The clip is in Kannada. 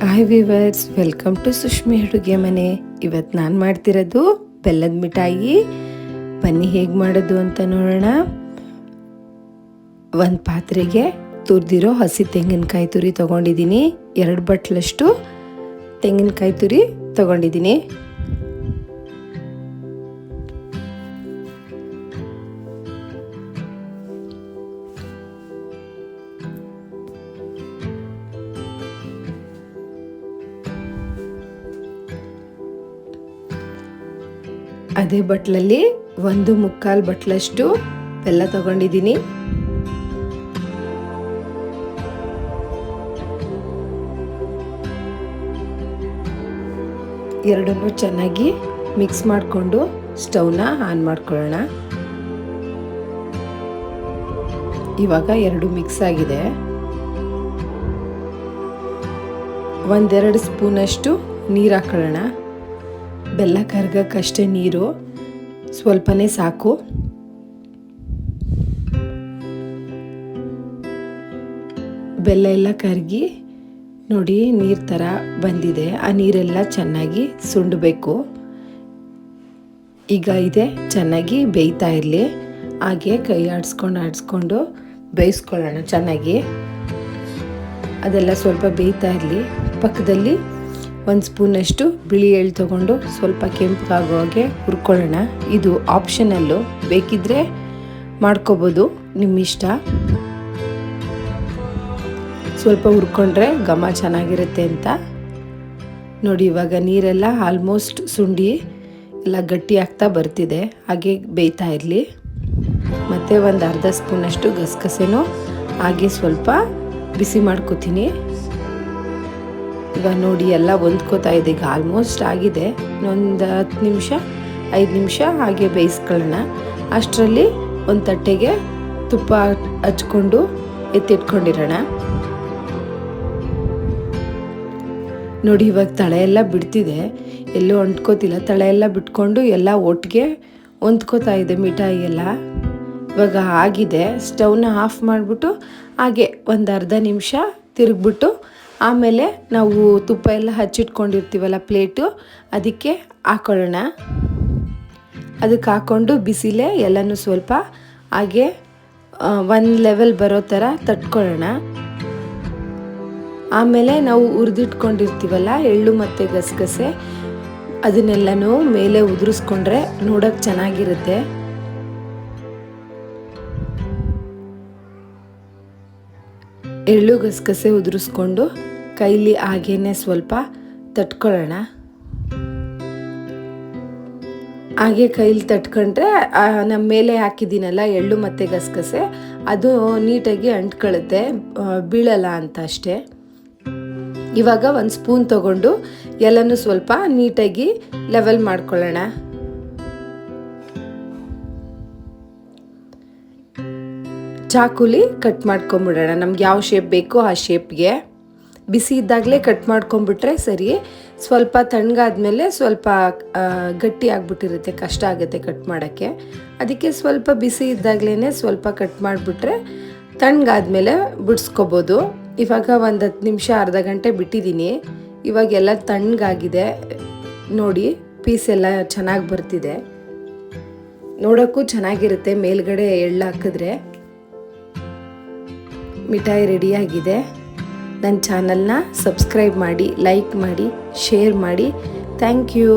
Hi viewers welcome to Sushmi ಅಡುಗೆ ಮನೆ ಇವತ್ತು ನಾನು ಮಾಡ್ತಿರೋದು ಬೆಲ್ಲದ ಮಿಠಾಯಿ. ಬನ್ನಿ ಹೇಗೆ ಮಾಡೋದು ಅಂತ ನೋಡೋಣ. ಒಂದು ಪಾತ್ರೆಗೆ ತುರಿದಿರೋ ಹಸಿ ತೆಂಗಿನಕಾಯಿ ತುರಿ ತೊಗೊಂಡಿದ್ದೀನಿ. ಎರಡು ಬಟ್ಲಷ್ಟು ತೆಂಗಿನಕಾಯಿ ತುರಿ ತೊಗೊಂಡಿದ್ದೀನಿ. ಅದೇ ಬಟ್ಲಲ್ಲಿ ಒಂದು ಮುಕ್ಕಾಲು ಬಟ್ಲಷ್ಟು ಬೆಲ್ಲ ತಗೊಂಡಿದ್ದೀನಿ. ಎರಡನ್ನೂ ಚೆನ್ನಾಗಿ ಮಿಕ್ಸ್ ಮಾಡಿಕೊಂಡು ಸ್ಟವ್ನ ಆನ್ ಮಾಡ್ಕೊಳ್ಳೋಣ. ಇವಾಗ ಎರಡು ಮಿಕ್ಸ್ ಆಗಿದೆ. ಒಂದೆರಡು ಸ್ಪೂನಷ್ಟು ನೀರು ಹಾಕೊಳ್ಳೋಣ. ಬೆಲ್ಲ ಕರ್ಗಕ್ಕಷ್ಟೇ ನೀರು, ಸ್ವಲ್ಪನೇ ಸಾಕು. ಬೆಲ್ಲ ಎಲ್ಲ ಕರಗಿ ನೋಡಿ ನೀರು ಥರ ಬಂದಿದೆ. ಆ ನೀರೆಲ್ಲ ಚೆನ್ನಾಗಿ ಸುಂಡಬೇಕು. ಈಗ ಇದೆ, ಚೆನ್ನಾಗಿ ಬೇಯ್ತಾ ಇರಲಿ. ಹಾಗೆ ಕೈ ಆಡಿಸ್ಕೊಂಡು ಆಡಿಸ್ಕೊಂಡು ಬೇಯಿಸ್ಕೊಳ್ಳೋಣ ಚೆನ್ನಾಗಿ. ಅದೆಲ್ಲ ಸ್ವಲ್ಪ ಬೇಯ್ತಾ ಇರಲಿ. ಪಕ್ಕದಲ್ಲಿ ಒಂದು ಸ್ಪೂನಷ್ಟು ಬಿಳಿ ಎಳ್ಳು ತೊಗೊಂಡು ಸ್ವಲ್ಪ ಕೆಂಪಗಾಗೋ ಹಾಗೆ ಹುರ್ಕೊಳ್ಳೋಣ. ಇದು ಆಪ್ಷನಲ್ಲು. ಬೇಕಿದ್ದರೆ ಮಾಡ್ಕೋಬೋದು. ನಿಮ್ಮ ಇಷ್ಟ ಸ್ವಲ್ಪ ಹುರ್ಕೊಂಡ್ರೆ ಘಮ ಚೆನ್ನಾಗಿರುತ್ತೆ ಅಂತ. ನೋಡಿ, ಇವಾಗ ನೀರೆಲ್ಲ ಆಲ್ಮೋಸ್ಟ್ ಸುಂಡಿ ಎಲ್ಲ ಗಟ್ಟಿ ಆಗ್ತಾ ಬರ್ತಿದೆ. ಹಾಗೆ ಬೇಯ್ತಾ ಇರಲಿ. ಮತ್ತು ಒಂದು ಅರ್ಧ ಸ್ಪೂನಷ್ಟು ಗಸಗಸೆನೂ ಹಾಗೆ ಸ್ವಲ್ಪ ಬಿಸಿ ಮಾಡ್ಕೋತೀನಿ. ಈಗ ನೋಡಿ ಎಲ್ಲ ಹೊಂದ್ಕೋತಾ ಇದೆ. ಈಗ ಆಲ್ಮೋಸ್ಟ್ ಆಗಿದೆ. ಇನ್ನೊಂದು ಹತ್ತು ನಿಮಿಷ, ಐದು ನಿಮಿಷ ಹಾಗೆ ಬೇಯಿಸ್ಕೊಳ್ಳೋಣ. ಅಷ್ಟರಲ್ಲಿ ಒಂದು ತಟ್ಟೆಗೆ ತುಪ್ಪ ಹಚ್ಕೊಂಡು ಎತ್ತಿಟ್ಕೊಂಡಿರೋಣ. ನೋಡಿ ಇವಾಗ ತಳೆ ಎಲ್ಲ ಬಿಡ್ತಿದೆ. ಎಲ್ಲೂ ಅಂಟ್ಕೋತಿಲ್ಲ. ತಳೆ ಎಲ್ಲ ಬಿಟ್ಕೊಂಡು ಎಲ್ಲ ಒಟ್ಟಿಗೆ ಹೊಂದ್ಕೋತಾ ಇದೆ ಮಿಠಾಯಿ ಎಲ್ಲ ಇವಾಗ ಆಗಿದೆ. ಸ್ಟವ್ನ ಆಫ್ ಮಾಡಿಬಿಟ್ಟು ಹಾಗೆ ಒಂದು ಅರ್ಧ ನಿಮಿಷ ತಿರುಗ್ಬಿಟ್ಟು ಆಮೇಲೆ ನಾವು ತುಪ್ಪ ಎಲ್ಲ ಹಚ್ಚಿಟ್ಕೊಂಡಿರ್ತೀವಲ್ಲ ಪ್ಲೇಟು, ಅದಕ್ಕೆ ಹಾಕೊಳ್ಳೋಣ. ಅದಕ್ಕೆ ಹಾಕ್ಕೊಂಡು ಬಿಸಿಲೇ ಎಲ್ಲನೂ ಸ್ವಲ್ಪ ಹಾಗೆ ಒಂದು ಲೆವೆಲ್ ಬರೋ ಥರ ತಟ್ಕೊಳ್ಳೋಣ. ಆಮೇಲೆ ನಾವು ಹುರಿದಿಟ್ಕೊಂಡಿರ್ತೀವಲ್ಲ ಎಳ್ಳು ಮತ್ತು ಗಸಗಸೆ, ಅದನ್ನೆಲ್ಲನೂ ಮೇಲೆ ಉದುರಿಸ್ಕೊಂಡ್ರೆ ನೋಡೋಕ್ಕೆ ಚೆನ್ನಾಗಿರುತ್ತೆ. ಎಳ್ಳು ಗಸಗಸೆ ಉದುರಿಸ್ಕೊಂಡು ಕೈಲಿ ಹಾಗೇನೆ ಸ್ವಲ್ಪ ತಟ್ಕೊಳ್ಳೋಣ. ಹಾಗೆ ಕೈಲಿ ತಟ್ಕೊಂಡ್ರೆ ನಮ್ಮ ಮೇಲೆ ಹಾಕಿದ್ದೀನಲ್ಲ ಎಳ್ಳು ಮತ್ತು ಗಸಗಸೆ, ಅದು ನೀಟಾಗಿ ಅಂಟ್ಕೊಳ್ಳುತ್ತೆ ಬೀಳಲ್ಲ ಅಂತ ಅಷ್ಟೇ. ಇವಾಗ ಒಂದು ಸ್ಪೂನ್ ತಗೊಂಡು ಎಲ್ಲನೂ ಸ್ವಲ್ಪ ನೀಟಾಗಿ ಲೆವೆಲ್ ಮಾಡ್ಕೊಳ್ಳೋಣ. ಚಾಕುಲಿ ಕಟ್ ಮಾಡ್ಕೊಂಬಿಡೋಣ. ನಮ್ಗೆ ಯಾವ ಶೇಪ್ ಬೇಕೋ ಆ ಶೇಪ್ಗೆ ಬಿಸಿ ಇದ್ದಾಗಲೇ ಕಟ್ ಮಾಡ್ಕೊಂಬಿಟ್ರೆ ಸರಿ. ಸ್ವಲ್ಪ ತಣ್ಣಗಾದ್ಮೇಲೆ ಸ್ವಲ್ಪ ಗಟ್ಟಿ ಆಗಿಬಿಟ್ಟಿರುತ್ತೆ, ಕಷ್ಟ ಆಗುತ್ತೆ ಕಟ್ ಮಾಡೋಕ್ಕೆ. ಅದಕ್ಕೆ ಸ್ವಲ್ಪ ಬಿಸಿ ಇದ್ದಾಗಲೇ ಸ್ವಲ್ಪ ಕಟ್ ಮಾಡಿಬಿಟ್ರೆ ತಣ್ಣಗಾದ್ಮೇಲೆ ಬಿಡಿಸ್ಕೋಬೋದು. ಇವಾಗ ಒಂದು ಹತ್ತು ನಿಮಿಷ, ಅರ್ಧ ಗಂಟೆ ಬಿಟ್ಟಿದ್ದೀನಿ ಇವಾಗೆಲ್ಲ ತಣ್ಣಗಾಗಿದೆ. ನೋಡಿ ಪೀಸ್ ಎಲ್ಲ ಚೆನ್ನಾಗಿ ಬರ್ತಿದೆ. ನೋಡೋಕ್ಕೂ ಚೆನ್ನಾಗಿರುತ್ತೆ, ಮೇಲ್ಗಡೆ ಎಳ್ಳು ಹಾಕಿದ್ರೆ. ಮಿಠಾಯಿ ರೆಡಿಯಾಗಿದೆ. ನನ್ನ ಚಾನಲ್ನ ಸಬ್ಸ್ಕ್ರೈಬ್ ಮಾಡಿ ಲೈಕ್ ಮಾಡಿ ಶೇರ್ ಮಾಡಿ. Thank you.